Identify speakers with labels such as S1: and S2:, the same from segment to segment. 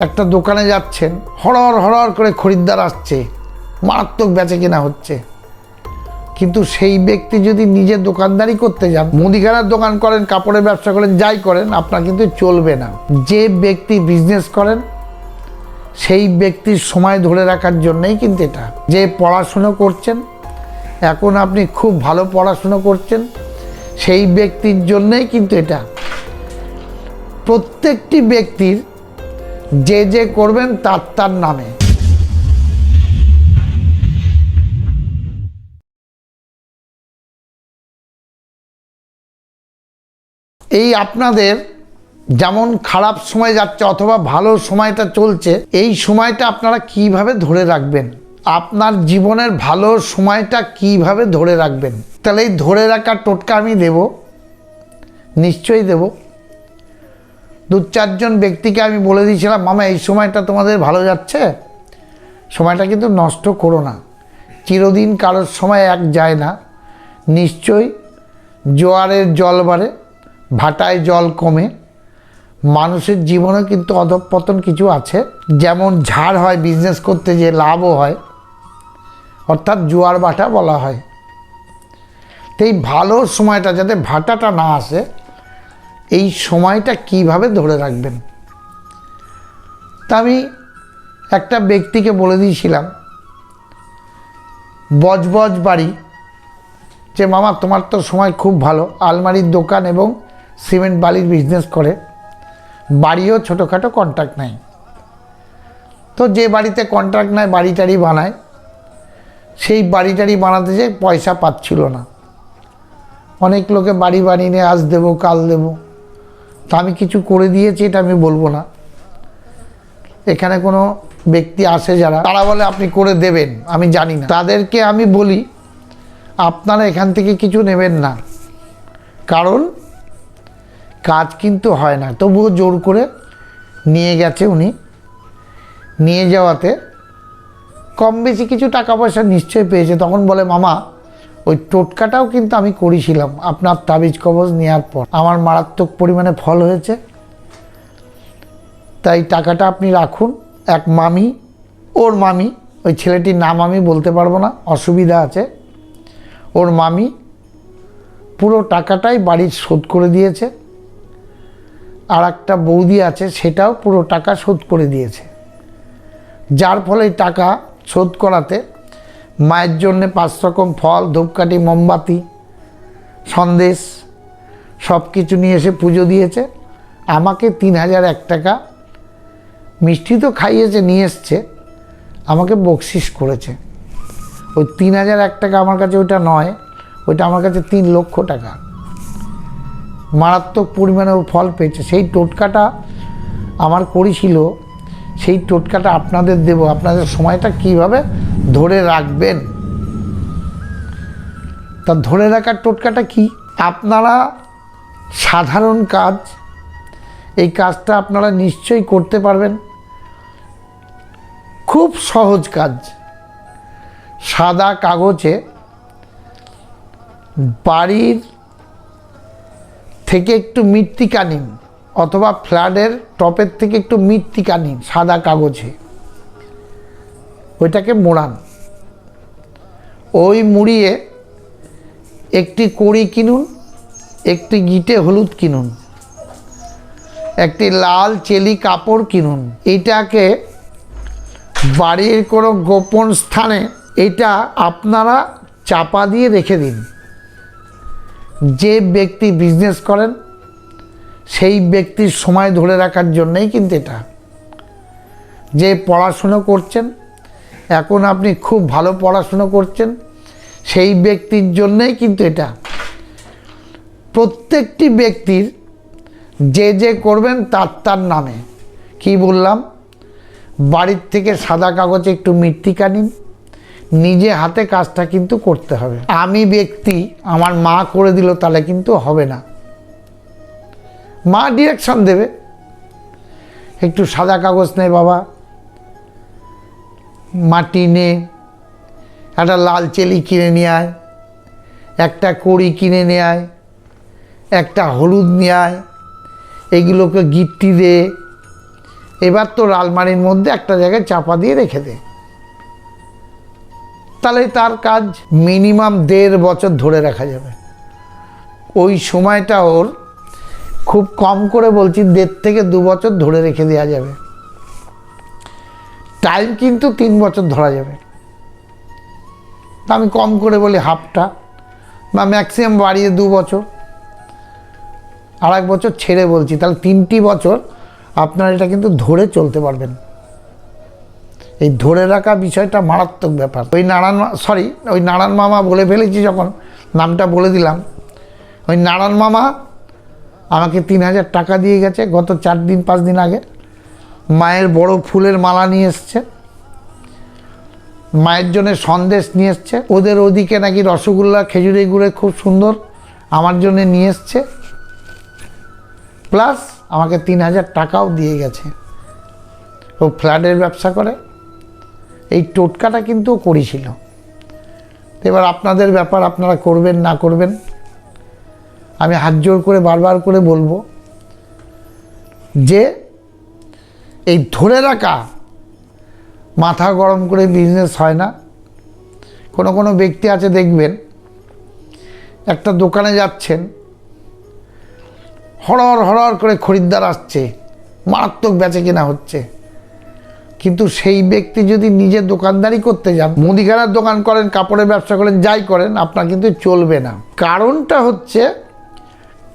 S1: একটা দোকানে যাচ্ছেন হরর হরর করে খরিদ্দার আসছে, মারাত্মক বেচে কেনা হচ্ছে। কিন্তু সেই ব্যক্তি যদি নিজে দোকানদারি করতে যান, মুদিখানার দোকান করেন, কাপড়ের ব্যবসা করেন, যাই করেন, আপনার কিন্তু চলবে না। যে ব্যক্তি বিজনেস করেন, সেই ব্যক্তির সময় ধরে রাখার জন্যই কিন্তু এটা। যে পড়াশুনো করছেন, এখন আপনি খুব ভালো পড়াশুনো করছেন, সেই ব্যক্তির জন্যই কিন্তু এটা। প্রত্যেকটি ব্যক্তির যে যে করবেন তার তার নামে। এই আপনাদের যেমন খারাপ সময় যাচ্ছে অথবা ভালো সময়টা চলছে, এই সময়টা আপনারা কীভাবে ধরে রাখবেন? আপনার জীবনের ভালো সময়টা কীভাবে ধরে রাখবেন? তাহলে এই ধরে রাখার টোটকা আমি দেব, নিশ্চয়ই দেব। দু চারজন ব্যক্তিকে আমি বলে দিয়েছিলাম, মামা, এই সময়টা তোমাদের ভালো যাচ্ছে? সময়টা কিন্তু নষ্ট করো না। চিরদিন কারোর সময় এক যায় না। নিশ্চয়ই জোয়ারের জল বাড়ে, ভাটায় জল কমে। মানুষের জীবনে কিন্তু অধঃপতন কিছু আছে। যেমন ঝাড় হয় বিজনেস করতে, যে লাভও হয়। অর্থাৎ জোয়ার ভাটা বলা হয়। তো এই ভালো সময়টা যাতে ভাটাটা না আসে এই সময়টা কীভাবে ধরে রাখবেন? তা আমি একটা ব্যক্তিকে বলে দিয়েছিলাম, বজবজ বাড়ি, যে মামা তোমার তো সময় খুব ভালো, আলমারির দোকান এবং সিমেন্ট বালির বিজনেস করে, বাড়িও ছোটোখাটো কন্ট্রাক্ট নেয়। তো যে বাড়িতে কন্ট্রাক্ট নেয় বাড়ি টাড়ি বানায়, সেই বাড়ি টাড়ি বানাতে যে পয়সা পাচ্ছিল না। অনেক লোকে বাড়ি বানিয়ে নিয়ে আজ দেবো, কাল দেবো। তা আমি কিছু করে দিয়েছি, এটা আমি বলব না। এখানে কোনো ব্যক্তি আসে যারা, তারা বলে আপনি করে দেবেন, আমি জানি না। তাদেরকে আমি বলি, আপনারা এখান থেকে কিছু নেবেন না। কারণ, কাজ কিন্তু হয় না। তবুও জোর করে নিয়ে গেছে উনি। নিয়ে যাওয়াতে কম বেশি কিছু টাকা পয়সা নিশ্চয়ই পেয়েছে। তখন বলে, মামা ওই টোটকাটাও কিন্তু আমি করেছিলাম। আপনার তাবিজ কবজ নেওয়ার পর। আমার মারাত্মক পরিমাণে ফল হয়েছে। তাই টাকাটা আপনি রাখুন। এক মামি, ওর মামি, ওই ছেলেটির নাম আমি বলতে পারব না, অসুবিধা আছে। ওর মামি পুরো টাকাটাই বাড়ির শোধ করে দিয়েছে। আর একটা বৌদি আছে, সেটাও পুরো টাকা শোধ করে দিয়েছে। যার ফলে টাকা শোধ করাতে মায়ের জন্যে পাঁচ রকম ফল, ধূপকাঠি, মোমবাতি, সন্দেশ সব কিছু নিয়ে এসে পুজো দিয়েছে। আমাকে তিন হাজার এক টাকা মিষ্টি তো খাইয়েছে, নিয়ে এসছে। আমাকে বকশিস করেছে। ওই তিন হাজার এক টাকা আমার কাছে ওইটা নয়, ওইটা আমার কাছে তিন লক্ষ টাকা। মারাত্মক পরিমাণে ও ফল পেয়েছে। সেই টোটকাটা আমার করেছিল, সেই টোটকাটা আপনাদের দেব। আপনাদের সময়টা কীভাবে ধরে রাখবেন? তা ধরে রাখার টোটকাটা কি? আপনারা সাধারণ কাজ, এই কাজটা আপনারা নিশ্চয়ই করতে পারবেন। খুব সহজ কাজ। সাদা কাগজে বাড়ির থেকে একটু মৃত্তিকা নিন, অথবা ফ্ল্যাটের টপের থেকে একটু মৃত্তিকা নিন, সাদা কাগজে। ওইটাকে মোড়ান। ওই মুড়িয়ে একটি কড়ি কিনুন, একটি গিটে হলুদ কিনুন, একটি লাল চেলি কাপড় কিনুন। এটাকে বাড়ির কোনো গোপন স্থানে এটা আপনারা চাপা দিয়ে রেখে দিন। যে ব্যক্তি বিজনেস করেন, সেই ব্যক্তির সময় ধরে রাখার জন্যই কিন্তু এটা। যে পড়াশুনো করছেন এখন আপনি খুব ভালো পড়াশুনো করছেন, সেই ব্যক্তির জন্যেই কিন্তু এটা। প্রত্যেকটি ব্যক্তির যে যে করবেন তার তার নামে। কি বললাম? বাড়ির থেকে সাদা কাগজে একটু মৃত্তিকা নিন নিজে হাতে কাজটা কিন্তু করতে হবে। আমি ব্যক্তি, আমার মা করে দিল তাহলে কিন্তু হবে না। মা ডিরেকশন দেবে। একটু সাদা কাগজ নে বাবা। মাটি নে একটা লাল চেলি কিনে নিয়ে আয়, একটা কড়ি কিনে নিয়ে আয়, একটা হলুদ নিয়ে আয়, এগুলোকে গিট্টি দে। এবার তো আলমারির মধ্যে একটা জায়গায় চাপা দিয়ে রেখে দে। তাহলে তার কাজ মিনিমাম দেড় বছর ধরে রাখা যাবে। ওই সময়টা ওর খুব কম করে বলছি, দেড় থেকে দু বছর ধরে রেখে দেওয়া যাবে। টাইম কিন্তু তিন বছর ধরা যাবে। আমি কম করে বলি হাফটা বা ম্যাক্সিমাম বাড়িয়ে দু বছর। আর এক বছর ছেড়ে বলছি, তাহলে তিনটি বছর আপনার এটা কিন্তু ধরে চলতে পারবেন। এই ধরে রাখা বিষয়টা মারাত্মক ব্যাপার। ওই নারায়ণ সরি ওই নারায়ণ মামা বলে ফেলেছি যখন, নামটা বলে দিলাম। ওই নারায়ণ মামা আমাকে তিন হাজার টাকা দিয়ে গেছে গত চার দিন, পাঁচ দিন আগে। মায়ের বড় ফুলের মালা নিয়ে এসছে। মায়ের জন্য সন্দেশ নিয়ে এসছে। ওদের ওদিকে নাকি রসগোল্লা খেজুরি গুড়ে খুব সুন্দর আমার জন্য নিয়ে এসছে। প্লাস আমাকে তিন হাজার টাকাও দিয়ে গেছে। ও ফ্ল্যাটের ব্যবসা করে। এই টোটকাটা কিন্তু করেছিল। এবার আপনাদের ব্যাপার আপনারা করবেন না করবেন, আমি হাত জোর করে বারবার করে বলব যে এই ধরে রাখা, মাথা গরম করে বিজনেস হয় না। কোনো কোনো ব্যক্তি আছে, দেখবেন, একটা দোকানে যাচ্ছেন হরর হরর করে খরিদ্দার আসছে, মারাত্মক বেচে কেনা হচ্ছে। কিন্তু সেই ব্যক্তি যদি নিজে দোকানদারি করতে যান, মুদিখানার দোকান করেন, কাপড়ের ব্যবসা করেন, যাই করেন, আপনার কিন্তু চলবে না। কারণটা হচ্ছে,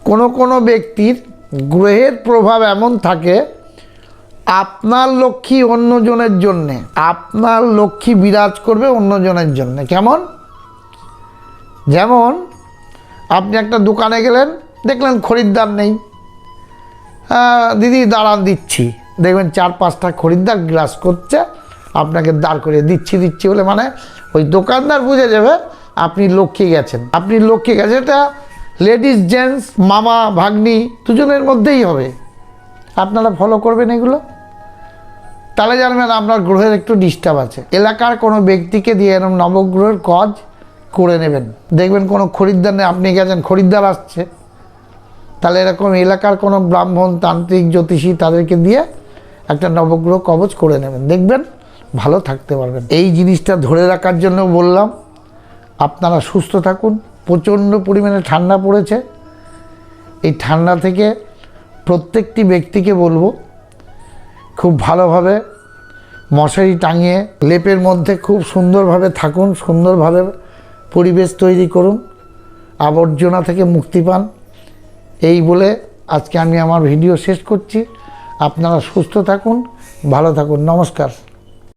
S1: কোনো কোনো ব্যক্তির গ্রহের প্রভাব এমন থাকে আপনার লক্ষ্মী অন্যজনের জন্যে, আপনার লক্ষ্মী বিরাজ করবে অন্যজনের জন্যে। কেমন? যেমন, আপনি একটা দোকানে গেলেন, দেখলেন খরিদ্দার নেই। দিদি দাঁড়ান দিচ্ছি। দেখবেন চার পাঁচটা খরিদ্দার গ্রাস করছে, আপনাকে দাঁড় করে দিচ্ছি দিচ্ছি বলে মানে ওই দোকানদার বুঝে যাবে আপনি লক্ষ্যে গেছেন। আপনি লক্ষ্যে গেছেন, এটা লেডিস, জেন্টস, মামা, ভাগ্নি, দুজনের মধ্যেই হবে। আপনারা ফলো করবেন এগুলো? তাহলে জানবেন আপনার গ্রহের একটু ডিস্টার্ব আছে। এলাকার কোনো ব্যক্তিকে দিয়ে এরকম নবগ্রহের কাজ করে নেবেন। দেখবেন কোনো খরিদ্দার নেই, আপনি গেছেন, খরিদ্দার আসছে। তাহলে এরকম এলাকার কোনো ব্রাহ্মণ, তান্ত্রিক, জ্যোতিষী তাদেরকে দিয়ে একটা নবগ্রহ কবচ করে নেবেন। দেখবেন ভালো থাকতে পারবেন। এই জিনিসটা ধরে রাখার জন্য বললাম, আপনারা সুস্থ থাকুন। প্রচণ্ড পরিমাণে ঠান্ডা পড়েছে। এই ঠান্ডা থেকে প্রত্যেকটি ব্যক্তিকে বলব খুব ভালোভাবে মশারি টাঙিয়ে লেপের মধ্যে খুব সুন্দরভাবে থাকুন, সুন্দরভাবে পরিবেশ তৈরি করুন, আবর্জনা থেকে মুক্তি পান। এই বলে আজকে আমি আমার ভিডিও শেষ করছি। আপনারা সুস্থ থাকুন, ভালো থাকুন। নমস্কার।